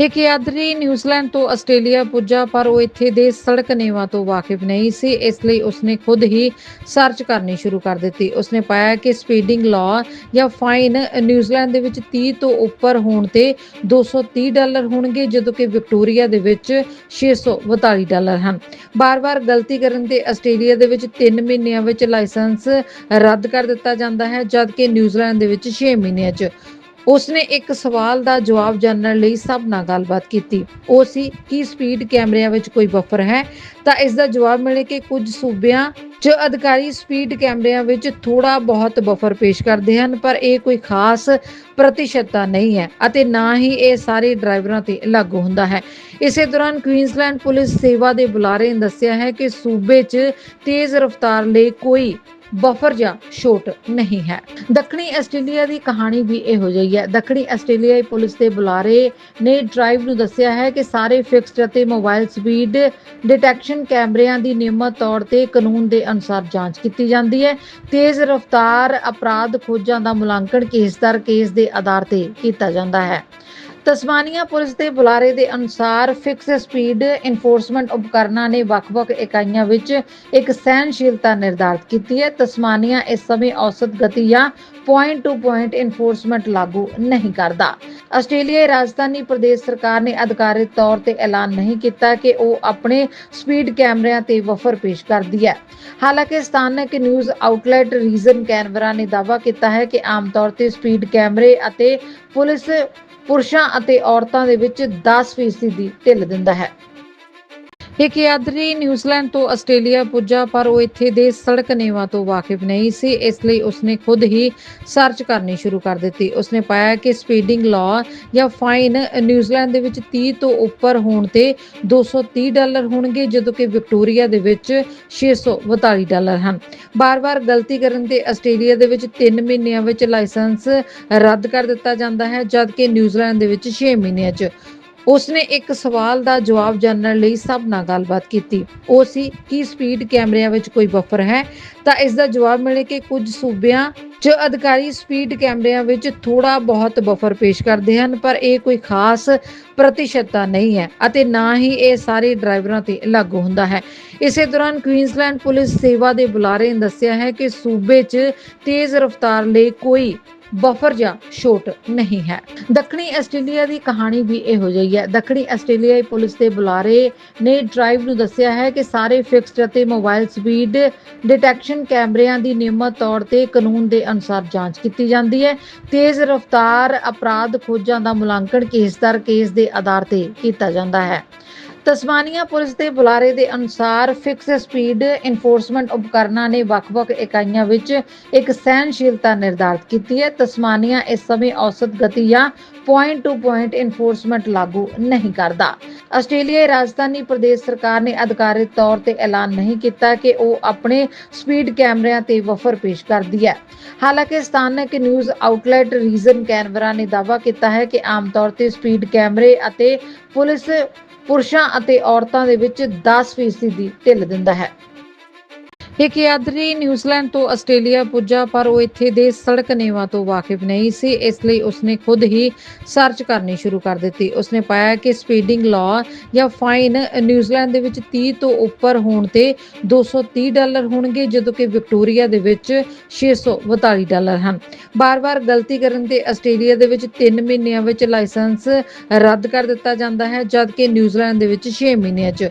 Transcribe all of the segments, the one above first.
ਇੱਕ ਯਾਤਰੀ ਨਿਊਜ਼ੀਲੈਂਡ ਤੋਂ ਆਸਟ੍ਰੇਲੀਆ ਪੁੱਜਾ, ਪਰ ਉਹ ਇੱਥੇ ਦੇ ਸੜਕ ਨਿਯਮਾਂ ਤੋਂ ਵਾਕਿਫ ਨਹੀਂ ਸੀ। ਇਸ ਲਈ ਉਸਨੇ ਖੁਦ ਹੀ ਸਰਚ ਕਰਨੀ ਸ਼ੁਰੂ ਕਰ ਦਿੱਤੀ। ਉਸਨੇ ਪਾਇਆ ਕਿ ਸਪੀਡਿੰਗ ਲਾਅ ਜਾਂ ਫਾਈਨ ਨਿਊਜ਼ੀਲੈਂਡ ਦੇ ਵਿੱਚ 30 ਤੋਂ ਉੱਪਰ ਹੋਣ ਤੇ 230 ਡਾਲਰ ਹੋਣਗੇ, ਜਦੋਂ ਕਿ ਵਿਕਟੋਰੀਆ ਦੇ ਵਿੱਚ 642 ਡਾਲਰ ਹਨ। ਬਾਰ-ਬਾਰ ਗਲਤੀ ਕਰਨ ਤੇ ਆਸਟ੍ਰੇਲੀਆ ਦੇ ਵਿੱਚ 3 ਮਹੀਨਿਆਂ ਵਿੱਚ ਲਾਇਸੈਂਸ ਰੱਦ ਕਰ ਦਿੱਤਾ ਜਾਂਦਾ ਹੈ, ਜਦਕਿ ਨਿਊਜ਼ੀਲੈਂਡ ਦੇ ਵਿੱਚ 6 ਮਹੀਨਿਆਂ 'ਚ। ਉਸਨੇ ਇੱਕ ਸਵਾਲ ਦਾ ਜਵਾਬ ਜਾਣਨ ਲਈ ਸਭ ਨਾਲ ਗੱਲਬਾਤ ਕੀਤੀ। ਉਹ ਸੀ, ਕਿ ਸਪੀਡ ਕੈਮਰਿਆਂ ਵਿੱਚ ਕੋਈ ਬਫਰ ਹੈ? ਤਾਂ ਇਸ ਦਾ ਜਵਾਬ ਮਿਲੇ ਕਿ ਕੁਝ ਸੂਬਿਆਂ 'ਚ ਅਧਿਕਾਰੀ ਸਪੀਡ ਕੈਮਰਿਆਂ ਵਿੱਚ ਥੋੜਾ ਬਹੁਤ ਬਫਰ ਪੇਸ਼ ਕਰਦੇ ਹਨ, ਪਰ ਇਹ ਕੋਈ ਖਾਸ ਪ੍ਰਤੀਸ਼ਤਤਾ ਨਹੀਂ ਹੈ ਅਤੇ ਨਾ ਹੀ ਇਹ ਸਾਰੇ ਡਰਾਈਵਰਾਂ ਤੇ ਲਾਗੂ ਹੁੰਦਾ ਹੈ। ਇਸੇ ਦੌਰਾਨ ਕੁਈਨਜ਼ਲੈਂਡ ਪੁਲਿਸ ਸੇਵਾ ਦੇ ਬੁਲਾਰੇ ਨੇ ਦੱਸਿਆ ਹੈ ਕਿ ਸੂਬੇ 'ਚ ਤੇਜ਼ ਰਫ਼ਤਾਰ ਲਈ ਕੋਈ ਬਫਰ ਜਾਂ ਛੋਟ ਨਹੀਂ ਹੈ। ਦੱਖਣੀ ਆਸਟ੍ਰੇਲੀਆ ਦੀ ਕਹਾਣੀ ਵੀ ਇਹੋ ਜਿਹੀ ਹੈ। ਦੱਖਣੀ ਆਸਟ੍ਰੇਲੀਆਈ ਪੁਲਿਸ ਦੇ ਬੁਲਾਰੇ ਨੇ ਡਰਾਈਵ ਨੂੰ ਦੱਸਿਆ ਹੈ ਕਿ ਸਾਰੇ ਫਿਕਸਡ ਅਤੇ ਮੋਬਾਈਲ ਸਪੀਡ ਡਿਟੈਕਸ਼ਨ ਕੈਮਰਿਆਂ ਦੀ ਨਿਯਮਤ ਤੌਰ ਤੇ ਕਾਨੂੰਨ ਦੇ ਅਨੁਸਾਰ ਜਾਂਚ ਕੀਤੀ ਜਾਂਦੀ ਹੈ। ਤੇਜ਼ ਰਫ਼ਤਾਰ ਅਪਰਾਧ ਖੋਜਾਂ ਦਾ ਮੁਲਾਂਕਣ ਕੇਸ ਦਰ ਕੇਸ ਦੇ ਆਧਾਰ ਤੇ ਕੀਤਾ ਜਾਂਦਾ ਹੈ। ਤਸਮਾਨੀਆ ਪੁਲਿਸ ਦੇ ਬੁਲਾਰੇ ਦੇ ਅਨੁਸਾਰ ਫਿਕਸ ਸਪੀਡ ਇਨਫੋਰਸਮੈਂਟ ਉਪਕਰਨਾਂ ਨੇ ਵੱਖ-ਵੱਖ ਇਕਾਈਆਂ ਵਿੱਚ ਇੱਕ ਸਹਿਣਸ਼ੀਲਤਾ ਨਿਰਧਾਰਿਤ ਕੀਤੀ ਹੈ। ਤਸਮਾਨੀਆ ਇਸ ਸਮੇਂ ਔਸਤ ਗਤੀ ਜਾਂ ਪੁਆਇੰਟ ਟੂ ਪੁਆਇੰਟ ਇਨਫੋਰਸਮੈਂਟ ਲਾਗੂ ਨਹੀਂ ਕਰਦਾ। ਆਸਟ੍ਰੇਲੀਆਈ ਰਾਜਧਾਨੀ ਪ੍ਰਦੇਸ਼ ਸਰਕਾਰ ਨੇ ਅਧਿਕਾਰਿਤ ਤੌਰ ਤੇ ਐਲਾਨ ਨਹੀਂ ਕੀਤਾ ਕਿ ਉਹ ਆਪਣੇ ਸਪੀਡ ਕੈਮਰਿਆਂ ਤੇ ਵਫਰ ਪੇਸ਼ ਕਰਦੀ ਹੈ। ਹਾਲਾਂਕਿ ਸਥਾਨਕ ਨਿਊਜ਼ ਆਊਟਲੈਟ ਰੀਜ਼ਨ ਕੈਨਵਰਾ ਨੇ ਦਾਅਵਾ ਕੀਤਾ ਹੈ ਕਿ ਆਮ ਤੌਰ ਤੇ ਸਪੀਡ ਕੈਮਰੇ ਅਤੇ ਪੁਲਿਸ ਪੁਰਸ਼ਾਂ ਅਤੇ ਔਰਤਾਂ ਦੇ ਵਿੱਚ 10% ਦੀ ਢਿੱਲ ਦਿੰਦਾ ਹੈ। ਇੱਕ ਯਾਤਰੀ ਨਿਊਜ਼ੀਲੈਂਡ ਤੋਂ ਆਸਟ੍ਰੇਲੀਆ ਪੁੱਜਾ, ਪਰ ਉਹ ਇੱਥੇ ਦੇ ਸੜਕ ਨਿਯਮਾਂ ਤੋਂ ਵਾਕਿਫ ਨਹੀਂ ਸੀ। ਇਸ ਲਈ ਉਸਨੇ ਖੁਦ ਹੀ ਸਰਚ ਕਰਨੀ ਸ਼ੁਰੂ ਕਰ ਦਿੱਤੀ। ਉਸਨੇ ਪਾਇਆ ਕਿ ਸਪੀਡਿੰਗ ਲਾਅ ਜਾਂ ਫਾਈਨ ਨਿਊਜ਼ੀਲੈਂਡ ਦੇ ਵਿੱਚ 30 ਤੋਂ ਉੱਪਰ ਹੋਣ ਤੇ 230 ਡਾਲਰ ਹੋਣਗੇ, ਜਦੋਂ ਕਿ ਵਿਕਟੋਰੀਆ ਦੇ ਵਿੱਚ 642 ਡਾਲਰ ਹਨ। ਬਾਰ-ਬਾਰ ਗਲਤੀ ਕਰਨ ਤੇ ਆਸਟ੍ਰੇਲੀਆ ਦੇ ਵਿੱਚ 3 ਮਹੀਨਿਆਂ ਵਿੱਚ ਲਾਇਸੈਂਸ ਰੱਦ ਕਰ ਦਿੱਤਾ ਜਾਂਦਾ ਹੈ, ਜਦਕਿ ਨਿਊਜ਼ੀਲੈਂਡ ਦੇ ਵਿੱਚ 6 ਮਹੀਨਿਆਂ 'ਚ। ਉਸਨੇ ਇੱਕ ਸਵਾਲ ਦਾ ਜਵਾਬ ਜਾਣਨ ਲਈ ਸਭ ਨਾਲ ਗੱਲਬਾਤ ਕੀਤੀ। ਉਹ ਸੀ, ਕਿ ਸਪੀਡ ਕੈਮਰਿਆਂ ਵਿੱਚ ਕੋਈ ਬਫਰ ਹੈ? ਤਾਂ ਇਸ ਦਾ ਜਵਾਬ ਮਿਲੇ ਕਿ ਕੁਝ ਸੂਬਿਆਂ 'ਚ ਅਧਿਕਾਰੀ ਸਪੀਡ ਕੈਮਰਿਆਂ ਵਿੱਚ ਥੋੜਾ ਬਹੁਤ ਬਫਰ ਪੇਸ਼ ਕਰਦੇ ਹਨ, ਪਰ ਇਹ ਕੋਈ ਖਾਸ ਪ੍ਰਤੀਸ਼ਤਤਾ ਨਹੀਂ ਹੈ ਅਤੇ ਨਾ ਹੀ ਇਹ ਸਾਰੇ ਡਰਾਈਵਰਾਂ ਤੇ ਲਾਗੂ ਹੁੰਦਾ ਹੈ। ਇਸੇ ਦੌਰਾਨ ਕੁਈਨਜ਼ਲੈਂਡ ਪੁਲਿਸ ਸੇਵਾ ਦੇ ਬੁਲਾਰੇ ਨੇ ਦੱਸਿਆ ਹੈ ਕਿ ਸੂਬੇ 'ਚ ਤੇਜ਼ ਰਫ਼ਤਾਰ ਲਈ ਕੋਈ ਬਫਰ ਜਾਂ ਛੋਟ ਨਹੀਂ ਹੈ। ਦੱਖਣੀ ਆਸਟ੍ਰੇਲੀਆ ਦੀ ਕਹਾਣੀ ਵੀ ਇਹੋ ਜਿਹੀ ਹੈ। ਦੱਖਣੀ ਆਸਟ੍ਰੇਲੀਆਈ ਪੁਲਿਸ ਦੇ ਬੁਲਾਰੇ ਨੇ ਡਰਾਈਵ ਨੂੰ ਦੱਸਿਆ ਹੈ ਕਿ ਸਾਰੇ ਫਿਕਸਡ ਅਤੇ ਮੋਬਾਈਲ ਸਪੀਡ ਡਿਟੈਕਸ਼ਨ ਕੈਮਰਿਆਂ ਦੀ ਨਿਯਮਤ ਤੌਰ ਤੇ ਕਾਨੂੰਨ ਦੇ ਅਨੁਸਾਰ ਜਾਂਚ ਕੀਤੀ ਜਾਂਦੀ ਹੈ। ਤੇਜ਼ ਰਫ਼ਤਾਰ ਅਪਰਾਧ ਖੋਜਾਂ ਦਾ ਮੁਲਾਂਕਣ ਕੇਸ ਦਰ ਕੇਸ ਦੇ ਆਧਾਰ ਤੇ ਕੀਤਾ ਜਾਂਦਾ ਹੈ। ਤਸਮਾਨੀਆ ਪੁਲਿਸ ਦੇ ਬੁਲਾਰੇ ਦੇ ਅਨੁਸਾਰ ਫਿਕਸ ਸਪੀਡ ਇਨਫੋਰਸਮੈਂਟ ਉਪਕਰਨਾਂ ਨੇ ਵੱਖ-ਵੱਖ ਇਕਾਈਆਂ ਵਿੱਚ ਇੱਕ ਸਹਿਣਸ਼ੀਲਤਾ ਨਿਰਧਾਰਿਤ ਕੀਤੀ ਹੈ। ਤਸਮਾਨੀਆ ਇਸ ਸਮੇਂ ਔਸਤ ਗਤੀ ਜਾਂ ਪੁਆਇੰਟ ਟੂ ਪੁਆਇੰਟ ਇਨਫੋਰਸਮੈਂਟ ਲਾਗੂ ਨਹੀਂ ਕਰਦਾ। ਆਸਟ੍ਰੇਲੀਆਈ ਰਾਜਧਾਨੀ ਪ੍ਰਦੇਸ਼ ਸਰਕਾਰ ਨੇ ਅਧਿਕਾਰਿਤ ਤੌਰ ਤੇ ਐਲਾਨ ਨਹੀਂ ਕੀਤਾ ਕਿ ਉਹ ਆਪਣੇ ਸਪੀਡ ਕੈਮਰਿਆਂ ਤੇ ਵਫਰ ਪੇਸ਼ ਕਰਦੀ ਹੈ। ਹਾਲਾਂਕਿ ਸਥਾਨਕ ਨਿਊਜ਼ ਆਊਟਲੈਟ ਰੀਜ਼ਨ ਕੈਨਵਰਾ ਨੇ ਦਾਅਵਾ ਕੀਤਾ ਹੈ ਕਿ ਆਮ ਤੌਰ ਤੇ ਸਪੀਡ ਕੈਮਰੇ ਅਤੇ ਪੁਲਿਸ ਪੁਰਸ਼ਾਂ ਅਤੇ ਔਰਤਾਂ ਦੇ ਵਿੱਚ 10% ਦੀ ਢਿੱਲ ਦਿੰਦਾ ਹੈ। ਇੱਕ ਯਾਤਰੀ ਨਿਊਜ਼ੀਲੈਂਡ ਤੋਂ ਆਸਟ੍ਰੇਲੀਆ ਪੁੱਜਾ, ਪਰ ਉਹ ਇੱਥੇ ਦੇ ਸੜਕ ਨਿਯਮਾਂ ਤੋਂ ਵਾਕਿਫ ਨਹੀਂ ਸੀ। ਇਸ ਲਈ ਉਸਨੇ ਖੁਦ ਹੀ ਸਰਚ ਕਰਨੀ ਸ਼ੁਰੂ ਕਰ ਦਿੱਤੀ। ਉਸਨੇ ਪਾਇਆ ਕਿ ਸਪੀਡਿੰਗ ਲਾਅ ਜਾਂ ਫਾਈਨ ਨਿਊਜ਼ੀਲੈਂਡ ਦੇ ਵਿੱਚ 30 ਤੋਂ ਉੱਪਰ ਹੋਣ ਤੇ 230 ਡਾਲਰ ਹੋਣਗੇ, ਜਦੋਂ ਕਿ ਵਿਕਟੋਰੀਆ ਦੇ ਵਿੱਚ 642 ਡਾਲਰ ਹਨ। ਬਾਰ-ਬਾਰ ਗਲਤੀ ਕਰਨ ਤੇ ਆਸਟ੍ਰੇਲੀਆ ਦੇ ਵਿੱਚ 3 ਮਹੀਨਿਆਂ ਵਿੱਚ ਲਾਇਸੈਂਸ ਰੱਦ ਕਰ ਦਿੱਤਾ ਜਾਂਦਾ ਹੈ, ਜਦਕਿ ਨਿਊਜ਼ੀਲੈਂਡ ਦੇ ਵਿੱਚ 6 ਮਹੀਨਿਆਂ 'ਚ।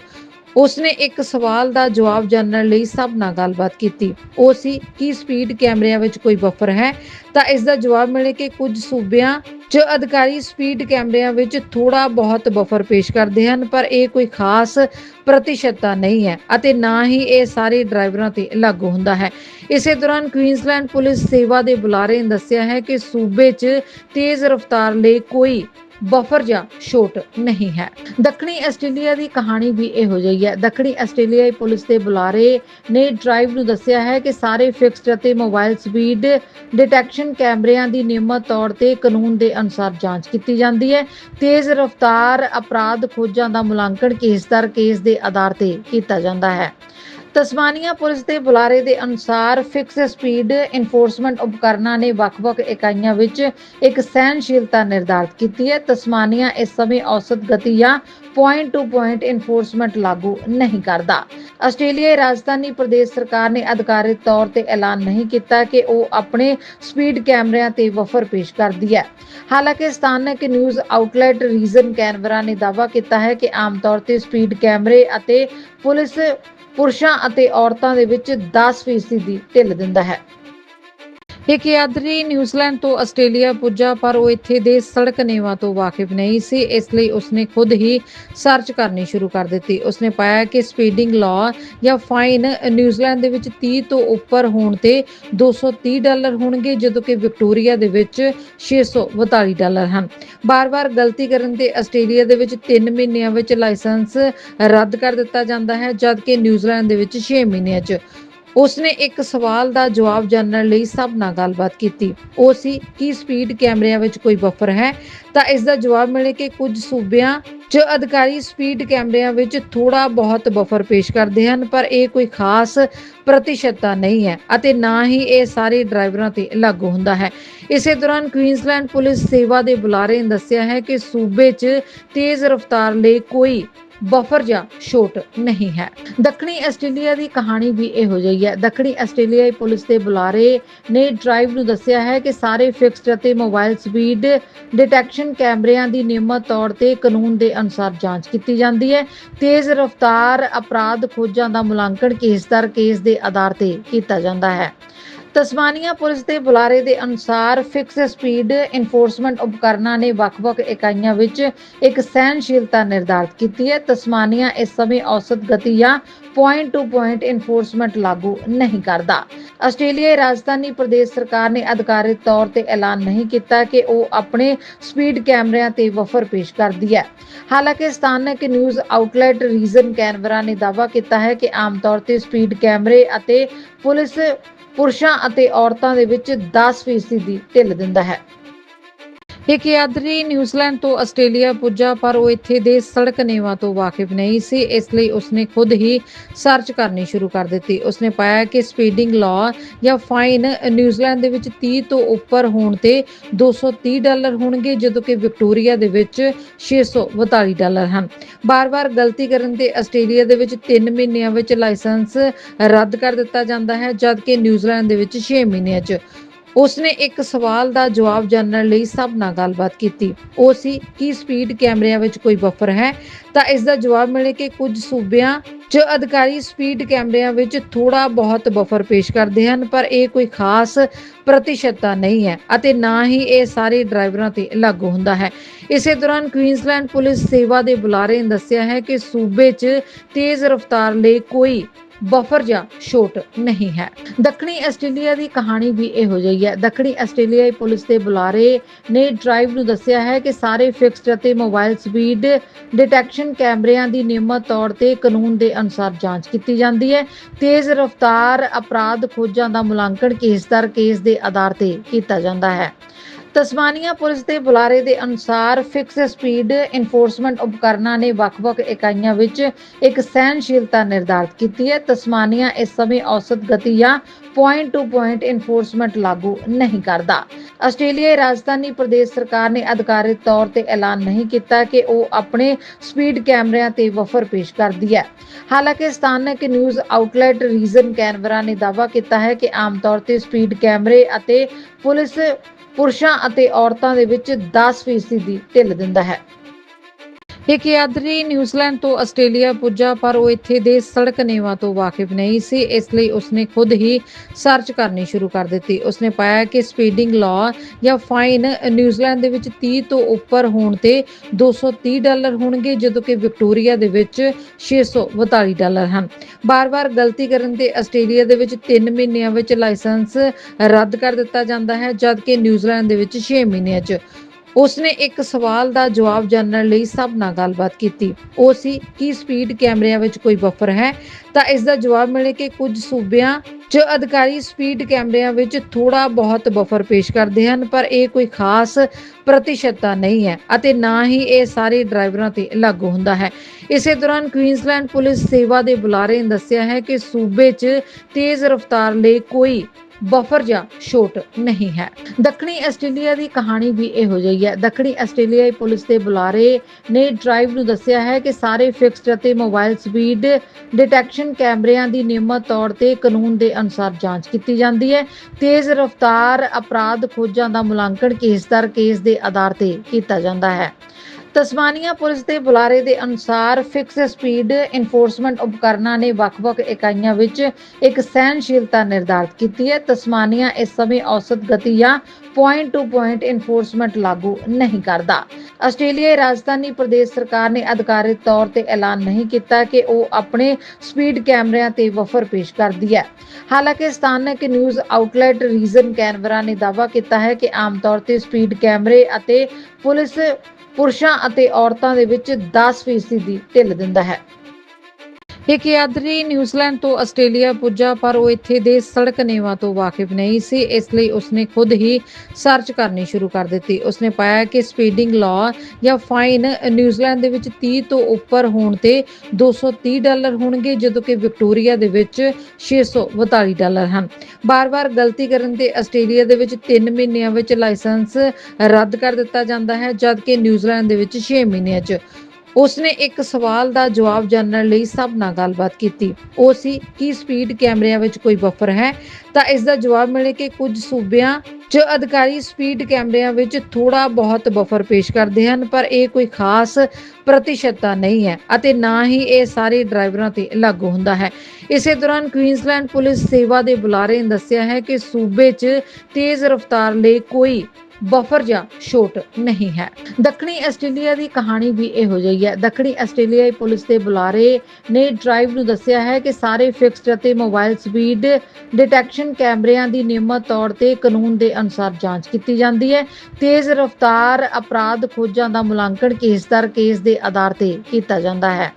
ਉਸਨੇ ਇੱਕ ਸਵਾਲ ਦਾ ਜਵਾਬ ਜਾਣਨ ਲਈ ਸਭ ਨਾਲ ਗੱਲਬਾਤ ਕੀਤੀ। ਉਹ ਸੀ, ਕਿ ਸਪੀਡ ਕੈਮਰਿਆਂ ਵਿੱਚ ਕੋਈ ਬਫਰ ਹੈ? ਤਾਂ ਇਸ ਦਾ ਜਵਾਬ ਮਿਲੇ ਕਿ ਕੁਝ ਸੂਬਿਆਂ 'ਚ ਅਧਿਕਾਰੀ ਸਪੀਡ ਕੈਮਰਿਆਂ ਵਿੱਚ ਥੋੜਾ ਬਹੁਤ ਬਫਰ ਪੇਸ਼ ਕਰਦੇ ਹਨ, ਪਰ ਇਹ ਕੋਈ ਖਾਸ ਪ੍ਰਤੀਸ਼ਤਤਾ ਨਹੀਂ ਹੈ ਅਤੇ ਨਾ ਹੀ ਇਹ ਸਾਰੇ ਡਰਾਈਵਰਾਂ ਤੇ ਲਾਗੂ ਹੁੰਦਾ ਹੈ। ਇਸੇ ਦੌਰਾਨ ਕੁਈਨਜ਼ਲੈਂਡ ਪੁਲਿਸ ਸੇਵਾ ਦੇ ਬੁਲਾਰੇ ਨੇ ਦੱਸਿਆ ਹੈ ਕਿ ਸੂਬੇ 'ਚ ਤੇਜ਼ ਰਫ਼ਤਾਰ ਲਈ ਕੋਈ ਬਫਰ ਜਾਂ ਛੋਟ ਨਹੀਂ ਹੈ। ਦੱਖਣੀ ਆਸਟ੍ਰੇਲੀਆ ਦੀ ਕਹਾਣੀ ਵੀ ਇਹੋ ਜਿਹੀ ਹੈ। ਦੱਖਣੀ ਆਸਟ੍ਰੇਲੀਆਈ ਪੁਲਿਸ ਦੇ ਬੁਲਾਰੇ ਨੇ ਡਰਾਈਵ ਨੂੰ ਦੱਸਿਆ ਹੈ ਕਿ ਸਾਰੇ ਫਿਕਸਡ ਅਤੇ ਮੋਬਾਈਲ ਸਪੀਡ ਡਿਟੈਕਸ਼ਨ ਕੈਮਰਿਆਂ ਦੀ ਨਿਯਮਤ ਤੌਰ ਤੇ ਕਾਨੂੰਨ ਦੇ ਅਨੁਸਾਰ ਜਾਂਚ ਕੀਤੀ ਜਾਂਦੀ ਹੈ। ਤੇਜ਼ ਰਫ਼ਤਾਰ ਅਪਰਾਧ ਖੋਜਾਂ ਦਾ ਮੁਲਾਂਕਣ ਕੇਸ ਦਰ ਕੇਸ ਦੇ ਆਧਾਰ ਤੇ ਕੀਤਾ ਜਾਂਦਾ ਹੈ। ਤਸਮਾਨੀਆ ਪੁਲਿਸ ਦੇ ਬੁਲਾਰੇ ਦੇ ਅਨੁਸਾਰ ਫਿਕਸ ਸਪੀਡ ਇਨਫੋਰਸਮੈਂਟ ਉਪਕਰਨਾਂ ਨੇ ਵੱਖ-ਵੱਖ ਇਕਾਈਆਂ ਵਿੱਚ ਇੱਕ ਸਹਿਣਸ਼ੀਲਤਾ ਨਿਰਧਾਰਿਤ ਕੀਤੀ ਹੈ। ਤਸਮਾਨੀਆ ਇਸ ਸਮੇਂ ਔਸਤ ਗਤੀ ਜਾਂ ਪੁਆਇੰਟ ਟੂ ਪੁਆਇੰਟ ਇਨਫੋਰਸਮੈਂਟ ਲਾਗੂ ਨਹੀਂ ਕਰਦਾ। ਆਸਟ੍ਰੇਲੀਆਈ ਰਾਜਧਾਨੀ ਪ੍ਰਦੇਸ਼ ਸਰਕਾਰ ਨੇ ਅਧਿਕਾਰਿਤ ਤੌਰ ਤੇ ਐਲਾਨ ਨਹੀਂ ਕੀਤਾ ਕਿ ਉਹ ਆਪਣੇ ਸਪੀਡ ਕੈਮਰਿਆਂ ਤੇ ਵਫਰ ਪੇਸ਼ ਕਰਦੀ ਹੈ। ਹਾਲਾਂਕਿ ਸਥਾਨਕ ਨਿਊਜ਼ ਆਊਟਲੈਟ ਰੀਜ਼ਨ ਕੈਨਵਰਾ ਨੇ ਦਾਅਵਾ ਕੀਤਾ ਹੈ ਕਿ ਆਮ ਤੌਰ ਤੇ ਸਪੀਡ ਕੈਮਰੇ ਅਤੇ ਪੁਲਿਸ ਪੁਰਸ਼ਾਂ ਅਤੇ ਔਰਤਾਂ ਦੇ ਵਿੱਚ 10% ਦੀ ਢਿੱਲ ਦਿੰਦਾ ਹੈ। ਇੱਕ ਯਾਤਰੀ ਨਿਊਜ਼ੀਲੈਂਡ ਤੋਂ ਆਸਟ੍ਰੇਲੀਆ ਪੁੱਜਾ, ਪਰ ਉਹ ਇੱਥੇ ਦੇ ਸੜਕ ਨਿਯਮਾਂ ਤੋਂ ਵਾਕਿਫ ਨਹੀਂ ਸੀ। ਇਸ ਲਈ ਉਸਨੇ ਖੁਦ ਹੀ ਸਰਚ ਕਰਨੀ ਸ਼ੁਰੂ ਕਰ ਦਿੱਤੀ। ਉਸਨੇ ਪਾਇਆ ਕਿ ਸਪੀਡਿੰਗ ਲਾਅ ਜਾਂ ਫਾਈਨ ਨਿਊਜ਼ੀਲੈਂਡ ਦੇ ਵਿੱਚ 30 ਤੋਂ ਉੱਪਰ ਹੋਣ ਤੇ 230 ਡਾਲਰ ਹੋਣਗੇ, ਜਦੋਂ ਕਿ ਵਿਕਟੋਰੀਆ ਦੇ ਵਿੱਚ 642 ਡਾਲਰ ਹਨ। ਬਾਰ-ਬਾਰ ਗਲਤੀ ਕਰਨ ਤੇ ਆਸਟ੍ਰੇਲੀਆ ਦੇ ਵਿੱਚ 3 ਮਹੀਨਿਆਂ ਵਿੱਚ ਲਾਇਸੈਂਸ ਰੱਦ ਕਰ ਦਿੱਤਾ ਜਾਂਦਾ ਹੈ, ਜਦਕਿ ਨਿਊਜ਼ੀਲੈਂਡ ਦੇ ਵਿੱਚ 6 ਮਹੀਨਿਆਂ 'ਚ। ਉਸਨੇ ਇੱਕ ਸਵਾਲ ਦਾ ਜਵਾਬ ਜਾਣਨ ਲਈ ਸਭ ਨਾਲ ਗੱਲਬਾਤ ਕੀਤੀ। ਉਹ ਸੀ, ਕਿ ਸਪੀਡ ਕੈਮਰਿਆਂ ਵਿੱਚ ਕੋਈ ਬਫਰ ਹੈ? ਤਾਂ ਇਸ ਦਾ ਜਵਾਬ ਮਿਲੇ ਕਿ ਕੁਝ ਸੂਬਿਆਂ 'ਚ ਅਧਿਕਾਰੀ ਸਪੀਡ ਕੈਮਰਿਆਂ ਵਿੱਚ ਥੋੜਾ ਬਹੁਤ ਬਫਰ ਪੇਸ਼ ਕਰਦੇ ਹਨ, ਪਰ ਇਹ ਕੋਈ ਖਾਸ ਪ੍ਰਤੀਸ਼ਤਤਾ ਨਹੀਂ ਹੈ ਅਤੇ ਨਾ ਹੀ ਇਹ ਸਾਰੇ ਡਰਾਈਵਰਾਂ ਤੇ ਲਾਗੂ ਹੁੰਦਾ ਹੈ। ਇਸੇ ਦੌਰਾਨ ਕੁਈਨਜ਼ਲੈਂਡ ਪੁਲਿਸ ਸੇਵਾ ਦੇ ਬੁਲਾਰੇ ਨੇ ਦੱਸਿਆ ਹੈ ਕਿ ਸੂਬੇ 'ਚ ਤੇਜ਼ ਰਫ਼ਤਾਰ ਲਈ ਕੋਈ ਬਫਰ ਜਾਂ ਛੋਟ ਨਹੀਂ ਹੈ। ਦੱਖਣੀ ਆਸਟ੍ਰੇਲੀਆ ਦੀ ਕਹਾਣੀ ਵੀ ਇਹੋ ਜਿਹੀ ਹੈ। ਦੱਖਣੀ ਆਸਟ੍ਰੇਲੀਆਈ ਪੁਲਿਸ ਦੇ ਬੁਲਾਰੇ ਨੇ ਡਰਾਈਵ ਨੂੰ ਦੱਸਿਆ ਹੈ ਕਿ ਸਾਰੇ ਫਿਕਸਡ ਅਤੇ ਮੋਬਾਈਲ ਸਪੀਡ ਡਿਟੈਕਸ਼ਨ ਕੈਮਰਿਆਂ ਦੀ ਨਿਯਮਤ ਤੌਰ ਤੇ ਕਾਨੂੰਨ ਦੇ ਅਨੁਸਾਰ ਜਾਂਚ ਕੀਤੀ ਜਾਂਦੀ ਹੈ। ਤੇਜ਼ ਰਫ਼ਤਾਰ ਅਪਰਾਧ ਖੋਜਾਂ ਦਾ ਮੁਲਾਂਕਣ ਕੇਸ ਦਰ ਕੇਸ ਦੇ ਆਧਾਰ ਤੇ ਕੀਤਾ ਜਾਂਦਾ ਹੈ। ਤਸਮਾਨੀਆ ਪੁਲਿਸ ਦੇ ਬੁਲਾਰੇ ਦੇ ਅਨੁਸਾਰ ਫਿਕਸ ਸਪੀਡ ਇਨਫੋਰਸਮੈਂਟ ਉਪਕਰਨਾਂ ਨੇ ਵੱਖ-ਵੱਖ ਇਕਾਈਆਂ ਵਿੱਚ ਇੱਕ ਸਹਿਣਸ਼ੀਲਤਾ ਨਿਰਧਾਰਿਤ ਕੀਤੀ ਹੈ। ਤਸਮਾਨੀਆ ਇਸ ਸਮੇਂ ਔਸਤ ਗਤੀ ਜਾਂ ਪੁਆਇੰਟ ਟੂ ਪੁਆਇੰਟ ਇਨਫੋਰਸਮੈਂਟ ਲਾਗੂ ਨਹੀਂ ਕਰਦਾ। ਆਸਟ੍ਰੇਲੀਆਈ ਰਾਜਧਾਨੀ ਪ੍ਰਦੇਸ਼ ਸਰਕਾਰ ਨੇ ਅਧਿਕਾਰਿਤ ਤੌਰ ਤੇ ਐਲਾਨ ਨਹੀਂ ਕੀਤਾ ਕਿ ਉਹ ਆਪਣੇ ਸਪੀਡ ਕੈਮਰਿਆਂ ਤੇ ਵਫਰ ਪੇਸ਼ ਕਰਦੀ ਹੈ। ਹਾਲਾਂਕਿ ਸਥਾਨਕ ਨਿਊਜ਼ ਆਊਟਲੈਟ ਰੀਜ਼ਨ ਕੈਨਵਰਾ ਨੇ ਦਾਅਵਾ ਕੀਤਾ ਹੈ ਕਿ ਆਮ ਤੌਰ ਤੇ ਸਪੀਡ ਕੈਮਰੇ ਅਤੇ ਪੁਲਿਸ ਪੁਰਸ਼ਾਂ ਅਤੇ ਔਰਤਾਂ ਦੇ ਵਿੱਚ 10% ਦੀ ਢਿੱਲ ਦਿੰਦਾ ਹੈ। ਇੱਕ ਯਾਤਰੀ ਨਿਊਜ਼ੀਲੈਂਡ ਤੋਂ ਆਸਟ੍ਰੇਲੀਆ ਪੁੱਜਾ, ਪਰ ਉਹ ਇੱਥੇ ਦੇ ਸੜਕ ਨਿਯਮਾਂ ਤੋਂ ਵਾਕਿਫ ਨਹੀਂ ਸੀ। ਇਸ ਲਈ ਉਸਨੇ ਖੁਦ ਹੀ ਸਰਚ ਕਰਨੀ ਸ਼ੁਰੂ ਕਰ ਦਿੱਤੀ। ਉਸਨੇ ਪਾਇਆ ਕਿ ਸਪੀਡਿੰਗ ਲਾਅ ਜਾਂ ਫਾਈਨ ਨਿਊਜ਼ੀਲੈਂਡ ਦੇ ਵਿੱਚ 30 ਤੋਂ ਉੱਪਰ ਹੋਣ ਤੇ 230 ਡਾਲਰ ਹੋਣਗੇ, ਜਦੋਂ ਕਿ ਵਿਕਟੋਰੀਆ ਦੇ ਵਿੱਚ 642 ਡਾਲਰ ਹਨ। ਬਾਰ-ਬਾਰ ਗਲਤੀ ਕਰਨ ਤੇ ਆਸਟ੍ਰੇਲੀਆ ਦੇ ਵਿੱਚ 3 ਮਹੀਨਿਆਂ ਵਿੱਚ ਲਾਇਸੈਂਸ ਰੱਦ ਕਰ ਦਿੱਤਾ ਜਾਂਦਾ ਹੈ, ਜਦਕਿ ਨਿਊਜ਼ੀਲੈਂਡ ਦੇ ਵਿੱਚ 6 ਮਹੀਨਿਆਂ 'ਚ ਉਸਨੇ ਇੱਕ ਸਵਾਲ ਦਾ ਜਵਾਬ ਜਾਣਨ ਲਈ ਸਭ ਨਾਲ ਗੱਲਬਾਤ ਕੀਤੀ। ਉਹ ਸੀ, ਕਿ ਸਪੀਡ ਕੈਮਰਿਆਂ ਵਿੱਚ ਕੋਈ ਬਫਰ ਹੈ? ਤਾਂ ਇਸ ਦਾ ਜਵਾਬ ਮਿਲੇ ਕਿ ਕੁਝ ਸੂਬਿਆਂ 'ਚ ਅਧਿਕਾਰੀ ਸਪੀਡ ਕੈਮਰਿਆਂ ਵਿੱਚ ਥੋੜਾ ਬਹੁਤ ਬਫਰ ਪੇਸ਼ ਕਰਦੇ ਹਨ, ਪਰ ਇਹ ਕੋਈ ਖਾਸ ਪ੍ਰਤੀਸ਼ਤਤਾ ਨਹੀਂ ਹੈ ਅਤੇ ਨਾ ਹੀ ਇਹ ਸਾਰੇ ਡਰਾਈਵਰਾਂ ਤੇ ਲਾਗੂ ਹੁੰਦਾ ਹੈ। ਇਸੇ ਦੌਰਾਨ ਕੁਈਨਜ਼ਲੈਂਡ ਪੁਲਿਸ ਸੇਵਾ ਦੇ ਬੁਲਾਰੇ ਨੇ ਦੱਸਿਆ ਹੈ ਕਿ ਸੂਬੇ 'ਚ ਤੇਜ਼ ਰਫ਼ਤਾਰ ਲਈ ਕੋਈ ਬਫਰ ਜਾਂ ਛੋਟ ਨਹੀਂ ਹੈ। ਦੱਖਣੀ ਆਸਟ੍ਰੇਲੀਆ ਦੀ ਕਹਾਣੀ ਵੀ ਇਹੋ ਜਿਹੀ ਹੈ। ਦੱਖਣੀ ਆਸਟ੍ਰੇਲੀਆਈ ਪੁਲਿਸ ਦੇ ਬੁਲਾਰੇ ਨੇ ਡਰਾਈਵ ਨੂੰ ਦੱਸਿਆ ਹੈ ਕਿ ਸਾਰੇ ਫਿਕਸਡ ਅਤੇ ਮੋਬਾਈਲ ਸਪੀਡ ਡਿਟੈਕਸ਼ਨ ਕੈਮਰਿਆਂ ਦੀ ਨਿਯਮਤ ਤੌਰ ਤੇ ਕਾਨੂੰਨ ਦੇ ਅਨੁਸਾਰ ਜਾਂਚ ਕੀਤੀ ਜਾਂਦੀ ਹੈ। ਤੇਜ਼ ਰਫ਼ਤਾਰ ਅਪਰਾਧ ਖੋਜਾਂ ਦਾ ਮੁਲਾਂਕਣ ਕੇਸ ਦਰ ਕੇਸ ਦੇ ਆਧਾਰ ਤੇ ਕੀਤਾ ਜਾਂਦਾ ਹੈ। ਤਸਮਾਨੀਆ ਪੁਲਿਸ ਦੇ ਬੁਲਾਰੇ ਦੇ ਅਨੁਸਾਰ ਫਿਕਸ ਸਪੀਡ ਇਨਫੋਰਸਮੈਂਟ ਉਪਕਰਨਾਂ ਨੇ ਵੱਖ-ਵੱਖ ਇਕਾਈਆਂ ਵਿੱਚ ਇੱਕ ਸਹਿਣਸ਼ੀਲਤਾ ਨਿਰਧਾਰਿਤ ਕੀਤੀ ਹੈ। ਤਸਮਾਨੀਆ ਇਸ ਸਮੇਂ ਔਸਤ ਗਤੀ ਜਾਂ ਪੁਆਇੰਟ ਟੂ ਪੁਆਇੰਟ ਇਨਫੋਰਸਮੈਂਟ ਲਾਗੂ ਨਹੀਂ ਕਰਦਾ। ਆਸਟ੍ਰੇਲੀਆਈ ਰਾਜਧਾਨੀ ਪ੍ਰਦੇਸ਼ ਸਰਕਾਰ ਨੇ ਅਧਿਕਾਰਿਤ ਤੌਰ ਤੇ ਐਲਾਨ ਨਹੀਂ ਕੀਤਾ ਕਿ ਉਹ ਆਪਣੇ ਸਪੀਡ ਕੈਮਰਿਆਂ ਤੇ ਵਫਰ ਪੇਸ਼ ਕਰਦੀ ਹੈ। ਹਾਲਾਂਕਿ ਸਥਾਨਕ ਨਿਊਜ਼ ਆਊਟਲੈਟ ਰੀਜ਼ਨ ਕੈਨਵਰਾ ਨੇ ਦਾਅਵਾ ਕੀਤਾ ਹੈ ਕਿ ਆਮ ਤੌਰ ਤੇ ਸਪੀਡ ਕੈਮਰੇ ਅਤੇ ਪੁਲਿਸ ਪੁਰਸ਼ਾਂ ਅਤੇ ਔਰਤਾਂ ਦੇ ਵਿੱਚ 10% ਦੀ ਢਿੱਲ ਦਿੰਦਾ ਹੈ। ਇੱਕ ਯਾਤਰੀ ਨਿਊਜ਼ੀਲੈਂਡ ਤੋਂ ਆਸਟ੍ਰੇਲੀਆ ਪੁੱਜਾ, ਪਰ ਉਹ ਇੱਥੇ ਦੇ ਸੜਕ ਨਿਯਮਾਂ ਤੋਂ ਵਾਕਿਫ ਨਹੀਂ ਸੀ। ਇਸ ਲਈ ਉਸਨੇ ਖੁਦ ਹੀ ਸਰਚ ਕਰਨੀ ਸ਼ੁਰੂ ਕਰ ਦਿੱਤੀ। ਉਸਨੇ ਪਾਇਆ ਕਿ ਸਪੀਡਿੰਗ ਲਾਅ ਜਾਂ ਫਾਈਨ ਨਿਊਜ਼ੀਲੈਂਡ ਦੇ ਵਿੱਚ 30 ਤੋਂ ਉੱਪਰ ਹੋਣ ਤੇ 230 ਡਾਲਰ ਹੋਣਗੇ, ਜਦੋਂ ਕਿ ਵਿਕਟੋਰੀਆ ਦੇ ਵਿੱਚ 642 ਡਾਲਰ ਹਨ। ਬਾਰ-ਬਾਰ ਗਲਤੀ ਕਰਨ ਤੇ ਆਸਟ੍ਰੇਲੀਆ ਦੇ ਵਿੱਚ 3 ਮਹੀਨਿਆਂ ਵਿੱਚ ਲਾਇਸੈਂਸ ਰੱਦ ਕਰ ਦਿੱਤਾ ਜਾਂਦਾ ਹੈ, ਜਦਕਿ ਨਿਊਜ਼ੀਲੈਂਡ ਦੇ ਵਿੱਚ 6 ਮਹੀਨਿਆਂ 'ਚ। ਉਸਨੇ ਇੱਕ ਸਵਾਲ ਦਾ ਜਵਾਬ ਜਾਣਨ ਲਈ ਸਭ ਨਾਲ ਗੱਲਬਾਤ ਕੀਤੀ। ਉਹ ਸੀ, ਕਿ ਸਪੀਡ ਕੈਮਰਿਆਂ ਵਿੱਚ ਕੋਈ ਬਫਰ ਹੈ? ਤਾਂ ਇਸ ਦਾ ਜਵਾਬ ਮਿਲੇ ਕਿ ਕੁਝ ਸੂਬਿਆਂ 'ਚ ਅਧਿਕਾਰੀ ਸਪੀਡ ਕੈਮਰਿਆਂ ਵਿੱਚ ਥੋੜਾ ਬਹੁਤ ਬਫਰ ਪੇਸ਼ ਕਰਦੇ ਹਨ, ਪਰ ਇਹ ਕੋਈ ਖਾਸ ਪ੍ਰਤੀਸ਼ਤਤਾ ਨਹੀਂ ਹੈ ਅਤੇ ਨਾ ਹੀ ਇਹ ਸਾਰੇ ਡਰਾਈਵਰਾਂ ਤੇ ਲਾਗੂ ਹੁੰਦਾ ਹੈ। ਇਸੇ ਦੌਰਾਨ ਕੁਈਨਜ਼ਲੈਂਡ ਪੁਲਿਸ ਸੇਵਾ ਦੇ ਬੁਲਾਰੇ ਨੇ ਦੱਸਿਆ ਹੈ ਕਿ ਸੂਬੇ 'ਚ ਤੇਜ਼ ਰਫ਼ਤਾਰ ਲਈ ਕੋਈ ਬਫਰ ਜਾਂ ਛੋਟ ਨਹੀਂ ਹੈ। ਦੱਖਣੀ ਆਸਟ੍ਰੇਲੀਆ ਦੀ ਕਹਾਣੀ ਵੀ ਇਹੋ ਜਿਹੀ ਹੈ। ਦੱਖਣੀ ਆਸਟ੍ਰੇਲੀਆਈ ਪੁਲਿਸ ਦੇ ਬੁਲਾਰੇ ਨੇ ਡਰਾਈਵ ਨੂੰ ਦੱਸਿਆ ਹੈ ਕਿ ਸਾਰੇ ਫਿਕਸਡ ਅਤੇ ਮੋਬਾਈਲ ਸਪੀਡ ਡਿਟੈਕਸ਼ਨ ਕੈਮਰਿਆਂ ਦੀ ਨਿਯਮਤ ਤੌਰ ਤੇ ਕਾਨੂੰਨ ਦੇ ਅਨੁਸਾਰ ਜਾਂਚ ਕੀਤੀ ਜਾਂਦੀ ਹੈ। ਤੇਜ਼ ਰਫ਼ਤਾਰ ਅਪਰਾਧ ਖੋਜਾਂ ਦਾ ਮੁਲਾਂਕਣ ਕੇਸ ਦਰ ਕੇਸ ਦੇ ਆਧਾਰ ਤੇ ਕੀਤਾ ਜਾਂਦਾ ਹੈ। ਤਸਮਾਨੀਆ ਪੁਲਿਸ ਦੇ ਬੁਲਾਰੇ ਦੇ ਅਨੁਸਾਰ ਫਿਕਸ ਸਪੀਡ ਇਨਫੋਰਸਮੈਂਟ ਉਪਕਰਨਾਂ ਨੇ ਵੱਖ-ਵੱਖ ਇਕਾਈਆਂ ਵਿੱਚ ਇੱਕ ਸਹਿਣਸ਼ੀਲਤਾ ਨਿਰਧਾਰਿਤ ਕੀਤੀ ਹੈ। ਤਸਮਾਨੀਆ ਇਸ ਸਮੇਂ ਔਸਤ ਗਤੀ ਜਾਂ ਪੁਆਇੰਟ ਟੂ ਪੁਆਇੰਟ ਇਨਫੋਰਸਮੈਂਟ ਲਾਗੂ ਨਹੀਂ ਕਰਦਾ। ਆਸਟ੍ਰੇਲੀਆਈ ਰਾਜਧਾਨੀ ਪ੍ਰਦੇਸ਼ ਸਰਕਾਰ ਨੇ ਅਧਿਕਾਰਿਤ ਤੌਰ ਤੇ ਐਲਾਨ ਨਹੀਂ ਕੀਤਾ ਕਿ ਉਹ ਆਪਣੇ ਸਪੀਡ ਕੈਮਰਿਆਂ ਤੇ ਵਫਰ ਪੇਸ਼ ਕਰਦੀ ਹੈ। ਹਾਲਾਂਕਿ ਸਥਾਨਕ ਨਿਊਜ਼ ਆਊਟਲੈਟ ਰੀਜ਼ਨ ਕੈਨਵਰਾ ਨੇ ਦਾਅਵਾ ਕੀਤਾ ਹੈ ਕਿ ਆਮ ਤੌਰ ਤੇ ਸਪੀਡ ਕੈਮਰੇ ਅਤੇ ਪੁਲਿਸ ਪੁਰਸ਼ਾਂ ਅਤੇ ਔਰਤਾਂ ਦੇ ਵਿੱਚ 10% ਦੀ ਢਿੱਲ ਦਿੰਦਾ ਹੈ। ਇੱਕ ਯਾਤਰੀ ਨਿਊਜ਼ੀਲੈਂਡ ਤੋਂ ਆਸਟ੍ਰੇਲੀਆ ਪੁੱਜਾ, ਪਰ ਉਹ ਇੱਥੇ ਦੇ ਸੜਕ ਨਿਯਮਾਂ ਤੋਂ ਵਾਕਿਫ ਨਹੀਂ ਸੀ। ਇਸ ਲਈ ਉਸਨੇ ਖੁਦ ਹੀ ਸਰਚ ਕਰਨੀ ਸ਼ੁਰੂ ਕਰ ਦਿੱਤੀ। ਉਸਨੇ ਪਾਇਆ ਕਿ ਸਪੀਡਿੰਗ ਲਾਅ ਜਾਂ ਫਾਈਨ ਨਿਊਜ਼ੀਲੈਂਡ ਦੇ ਵਿੱਚ 30 ਤੋਂ ਉੱਪਰ ਹੋਣ ਤੇ 230 ਡਾਲਰ ਹੋਣਗੇ, ਜਦੋਂ ਕਿ ਵਿਕਟੋਰੀਆ ਦੇ ਵਿੱਚ 642 ਡਾਲਰ ਹਨ। ਬਾਰ-ਬਾਰ ਗਲਤੀ ਕਰਨ ਤੇ ਆਸਟ੍ਰੇਲੀਆ ਦੇ ਵਿੱਚ 3 ਮਹੀਨਿਆਂ ਵਿੱਚ ਲਾਇਸੈਂਸ ਰੱਦ ਕਰ ਦਿੱਤਾ ਜਾਂਦਾ ਹੈ, ਜਦਕਿ ਨਿਊਜ਼ੀਲੈਂਡ ਦੇ ਵਿੱਚ 6 ਮਹੀਨਿਆਂ 'ਚ। ਉਸਨੇ ਇੱਕ ਸਵਾਲ ਦਾ ਜਵਾਬ ਜਾਣਨ ਲਈ ਸਭ ਨਾਲ ਗੱਲਬਾਤ ਕੀਤੀ। ਉਹ ਸੀ, ਕਿ ਸਪੀਡ ਕੈਮਰਿਆਂ ਵਿੱਚ ਕੋਈ ਬਫਰ ਹੈ? ਤਾਂ ਇਸ ਦਾ ਜਵਾਬ ਮਿਲੇ ਕਿ ਕੁਝ ਸੂਬਿਆਂ 'ਚ ਅਧਿਕਾਰੀ ਸਪੀਡ ਕੈਮਰਿਆਂ ਵਿੱਚ ਥੋੜਾ ਬਹੁਤ ਬਫਰ ਪੇਸ਼ ਕਰਦੇ ਹਨ, ਪਰ ਇਹ ਕੋਈ ਖਾਸ ਪ੍ਰਤੀਸ਼ਤਤਾ ਨਹੀਂ ਹੈ ਅਤੇ ਨਾ ਹੀ ਇਹ ਸਾਰੇ ਡਰਾਈਵਰਾਂ ਤੇ ਲਾਗੂ ਹੁੰਦਾ ਹੈ। ਇਸੇ ਦੌਰਾਨ ਕੁਈਨਜ਼ਲੈਂਡ ਪੁਲਿਸ ਸੇਵਾ ਦੇ ਬੁਲਾਰੇ ਨੇ ਦੱਸਿਆ ਹੈ ਕਿ ਸੂਬੇ 'ਚ ਤੇਜ਼ ਰਫ਼ਤਾਰ ਲਈ ਕੋਈ ਬਫਰ ਜਾਂ ਛੋਟ ਨਹੀਂ ਹੈ। ਦੱਖਣੀ ਆਸਟ੍ਰੇਲੀਆ ਦੀ ਕਹਾਣੀ ਵੀ ਇਹੋ ਜਿਹੀ ਹੈ। ਦੱਖਣੀ ਆਸਟ੍ਰੇਲੀਆਈ ਪੁਲਿਸ ਦੇ ਬੁਲਾਰੇ ਨੇ ਡਰਾਈਵ ਨੂੰ ਦੱਸਿਆ ਹੈ ਕਿ ਸਾਰੇ ਫਿਕਸਡ ਅਤੇ ਮੋਬਾਈਲ ਸਪੀਡ ਡਿਟੈਕਸ਼ਨ ਕੈਮਰਿਆਂ ਦੀ ਨਿਯਮਤ ਤੌਰ ਤੇ ਕਾਨੂੰਨ ਦੇ ਅਨੁਸਾਰ ਜਾਂਚ ਕੀਤੀ ਜਾਂਦੀ ਹੈ। ਤੇਜ਼ ਰਫ਼ਤਾਰ ਅਪਰਾਧ ਖੋਜਾਂ ਦਾ ਮੁਲਾਂਕਣ ਕੇਸ ਦਰ ਕੇਸ ਦੇ ਆਧਾਰ ਤੇ ਕੀਤਾ ਜਾਂਦਾ ਹੈ।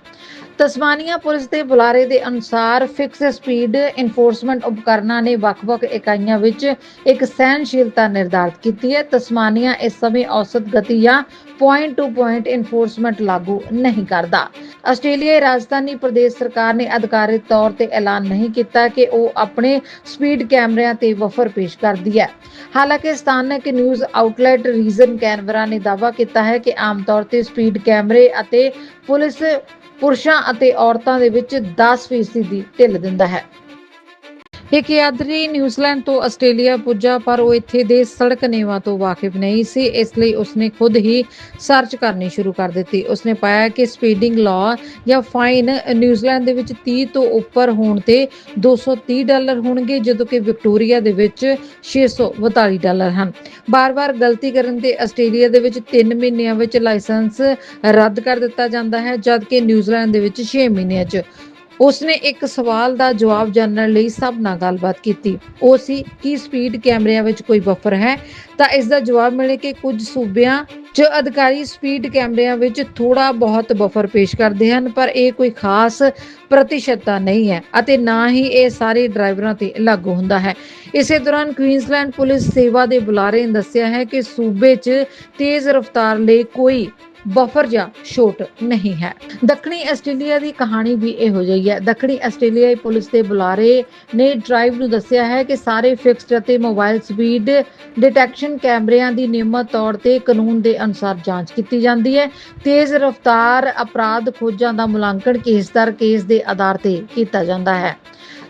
ਤਸਮਾਨੀਆ ਪੁਲਿਸ ਦੇ ਬੁਲਾਰੇ ਦੇ ਅਨੁਸਾਰ ਫਿਕਸ ਸਪੀਡ ਇਨਫੋਰਸਮੈਂਟ ਉਪਕਰਨਾਂ ਨੇ ਵੱਖ-ਵੱਖ ਇਕਾਈਆਂ ਵਿੱਚ ਇੱਕ ਸਹਿਣਸ਼ੀਲਤਾ ਨਿਰਧਾਰਿਤ ਕੀਤੀ ਹੈ। ਤਸਮਾਨੀਆ ਇਸ ਸਮੇਂ ਔਸਤ ਗਤੀ ਜਾਂ ਪੁਆਇੰਟ ਟੂ ਪੁਆਇੰਟ ਇਨਫੋਰਸਮੈਂਟ ਲਾਗੂ ਨਹੀਂ ਕਰਦਾ। ਆਸਟ੍ਰੇਲੀਆਈ ਰਾਜਧਾਨੀ ਪ੍ਰਦੇਸ਼ ਸਰਕਾਰ ਨੇ ਅਧਿਕਾਰਿਤ ਤੌਰ ਤੇ ਐਲਾਨ ਨਹੀਂ ਕੀਤਾ ਕਿ ਉਹ ਆਪਣੇ ਸਪੀਡ ਕੈਮਰਿਆਂ ਤੇ ਵਫਰ ਪੇਸ਼ ਕਰਦੀ ਹੈ। ਹਾਲਾਂਕਿ ਸਥਾਨਕ ਨਿਊਜ਼ ਆਊਟਲੈਟ ਰੀਜ਼ਨ ਕੈਨਵਰਾ ਨੇ ਦਾਅਵਾ ਕੀਤਾ ਹੈ ਕਿ ਆਮ ਤੌਰ ਤੇ ਸਪੀਡ ਕੈਮਰੇ ਅਤੇ ਪੁਲਿਸ ਪੁਰਸ਼ਾਂ ਅਤੇ ਔਰਤਾਂ ਦੇ ਵਿੱਚ 10% ਦੀ ਢਿੱਲ ਦਿੰਦਾ ਹੈ। ਇੱਕ ਯਾਤਰੀ ਨਿਊਜ਼ੀਲੈਂਡ ਤੋਂ ਆਸਟ੍ਰੇਲੀਆ ਪੁੱਜਾ, ਪਰ ਉਹ ਇੱਥੇ ਦੇ ਸੜਕ ਨਿਯਮਾਂ ਤੋਂ ਵਾਕਿਫ ਨਹੀਂ ਸੀ। ਇਸ ਲਈ ਉਸਨੇ ਖੁਦ ਹੀ ਸਰਚ ਕਰਨੀ ਸ਼ੁਰੂ ਕਰ ਦਿੱਤੀ। ਉਸਨੇ ਪਾਇਆ ਕਿ ਸਪੀਡਿੰਗ ਲਾਅ ਜਾਂ ਫਾਈਨ ਨਿਊਜ਼ੀਲੈਂਡ ਦੇ ਵਿੱਚ 30 ਤੋਂ ਉੱਪਰ ਹੋਣ ਤੇ 230 ਡਾਲਰ ਹੋਣਗੇ, ਜਦੋਂ ਕਿ ਵਿਕਟੋਰੀਆ ਦੇ ਵਿੱਚ 642 ਡਾਲਰ ਹਨ। ਬਾਰ-ਬਾਰ ਗਲਤੀ ਕਰਨ ਤੇ ਆਸਟ੍ਰੇਲੀਆ ਦੇ ਵਿੱਚ 3 ਮਹੀਨਿਆਂ ਵਿੱਚ ਲਾਇਸੈਂਸ ਰੱਦ ਕਰ ਦਿੱਤਾ ਜਾਂਦਾ ਹੈ, ਜਦਕਿ ਨਿਊਜ਼ੀਲੈਂਡ ਦੇ ਵਿੱਚ 6 ਮਹੀਨਿਆਂ 'ਚ। ਉਸਨੇ ਇੱਕ ਸਵਾਲ ਦਾ ਜਵਾਬ ਜਾਣਨ ਲਈ ਸਭ ਨਾਲ ਗੱਲਬਾਤ ਕੀਤੀ। ਉਹ ਸੀ, ਕਿ ਸਪੀਡ ਕੈਮਰਿਆਂ ਵਿੱਚ ਕੋਈ ਬਫਰ ਹੈ? ਤਾਂ ਇਸ ਦਾ ਜਵਾਬ ਮਿਲੇ ਕਿ ਕੁਝ ਸੂਬਿਆਂ 'ਚ ਅਧਿਕਾਰੀ ਸਪੀਡ ਕੈਮਰਿਆਂ ਵਿੱਚ ਥੋੜਾ ਬਹੁਤ ਬਫਰ ਪੇਸ਼ ਕਰਦੇ ਹਨ, ਪਰ ਇਹ ਕੋਈ ਖਾਸ ਪ੍ਰਤੀਸ਼ਤਤਾ ਨਹੀਂ ਹੈ ਅਤੇ ਨਾ ਹੀ ਇਹ ਸਾਰੇ ਡਰਾਈਵਰਾਂ ਤੇ ਲਾਗੂ ਹੁੰਦਾ ਹੈ। ਇਸੇ ਦੌਰਾਨ ਕੁਈਨਜ਼ਲੈਂਡ ਪੁਲਿਸ ਸੇਵਾ ਦੇ ਬੁਲਾਰੇ ਨੇ ਦੱਸਿਆ ਹੈ ਕਿ ਸੂਬੇ 'ਚ ਤੇਜ਼ ਰਫ਼ਤਾਰ ਲਈ ਕੋਈ ਬਫਰ ਜਾਂ ਛੋਟ ਨਹੀਂ ਹੈ। ਦੱਖਣੀ ਆਸਟ੍ਰੇਲੀਆ ਦੀ ਕਹਾਣੀ ਵੀ ਇਹੋ ਜਿਹੀ ਹੈ। ਦੱਖਣੀ ਆਸਟ੍ਰੇਲੀਆਈ ਪੁਲਿਸ ਦੇ ਬੁਲਾਰੇ ਨੇ ਡਰਾਈਵ ਨੂੰ ਦੱਸਿਆ ਹੈ ਕਿ ਸਾਰੇ ਫਿਕਸਡ ਅਤੇ ਮੋਬਾਈਲ ਸਪੀਡ ਡਿਟੈਕਸ਼ਨ ਕੈਮਰਿਆਂ ਦੀ ਨਿਯਮਤ ਤੌਰ ਤੇ ਕਾਨੂੰਨ ਦੇ ਅਨੁਸਾਰ ਜਾਂਚ ਕੀਤੀ ਜਾਂਦੀ ਹੈ। ਤੇਜ਼ ਰਫ਼ਤਾਰ ਅਪਰਾਧ ਖੋਜਾਂ ਦਾ ਮੁਲਾਂਕਣ ਕੇਸ ਦਰ ਕੇਸ ਦੇ ਆਧਾਰ ਤੇ ਕੀਤਾ ਜਾਂਦਾ ਹੈ।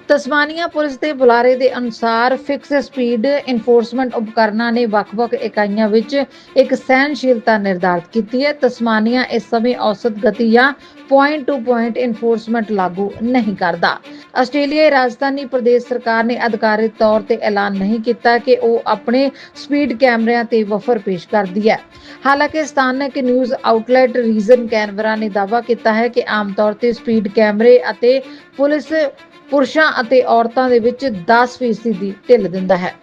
ਤਸਮਾਨੀਆ ਪੁਲਿਸ ਦੇ ਬੁਲਾਰੇ ਦੇ ਅਨੁਸਾਰ ਫਿਕਸ ਸਪੀਡ ਇਨਫੋਰਸਮੈਂਟ ਉਪਕਰਨਾਂ ਨੇ ਵੱਖ-ਵੱਖ ਇਕਾਈਆਂ ਵਿੱਚ ਇੱਕ ਸਹਿਣਸ਼ੀਲਤਾ ਨਿਰਧਾਰਿਤ ਕੀਤੀ ਹੈ। ਤਸਮਾਨੀਆ ਇਸ ਸਮੇਂ ਔਸਤ ਗਤੀ ਜਾਂ ਪੁਆਇੰਟ ਟੂ ਪੁਆਇੰਟ ਇਨਫੋਰਸਮੈਂਟ ਲਾਗੂ ਨਹੀਂ ਕਰਦਾ। ਆਸਟ੍ਰੇਲੀਆਈ ਰਾਜਧਾਨੀ ਪ੍ਰਦੇਸ਼ ਸਰਕਾਰ ਨੇ ਅਧਿਕਾਰਿਤ ਤੌਰ ਤੇ ਐਲਾਨ ਨਹੀਂ ਕੀਤਾ ਕਿ ਉਹ ਆਪਣੇ ਸਪੀਡ ਕੈਮਰਿਆਂ ਤੇ ਵਫਰ ਪੇਸ਼ ਕਰਦੀ ਹੈ। ਹਾਲਾਂਕਿ ਸਥਾਨਕ ਨਿਊਜ਼ ਆਊਟਲੈਟ ਰੀਜ਼ਨ ਕੈਨਵਰਾ ਨੇ ਦਾਅਵਾ ਕੀਤਾ ਹੈ ਕਿ ਆਮ ਤੌਰ ਤੇ ਸਪੀਡ ਕੈਮਰੇ ਅਤੇ ਪੁਲਿਸ ਪੁਰਸ਼ਾਂ ਅਤੇ ਔਰਤਾਂ ਦੇ ਵਿੱਚ 10% ਦੀ ਢਿੱਲ ਦਿੰਦਾ ਹੈ।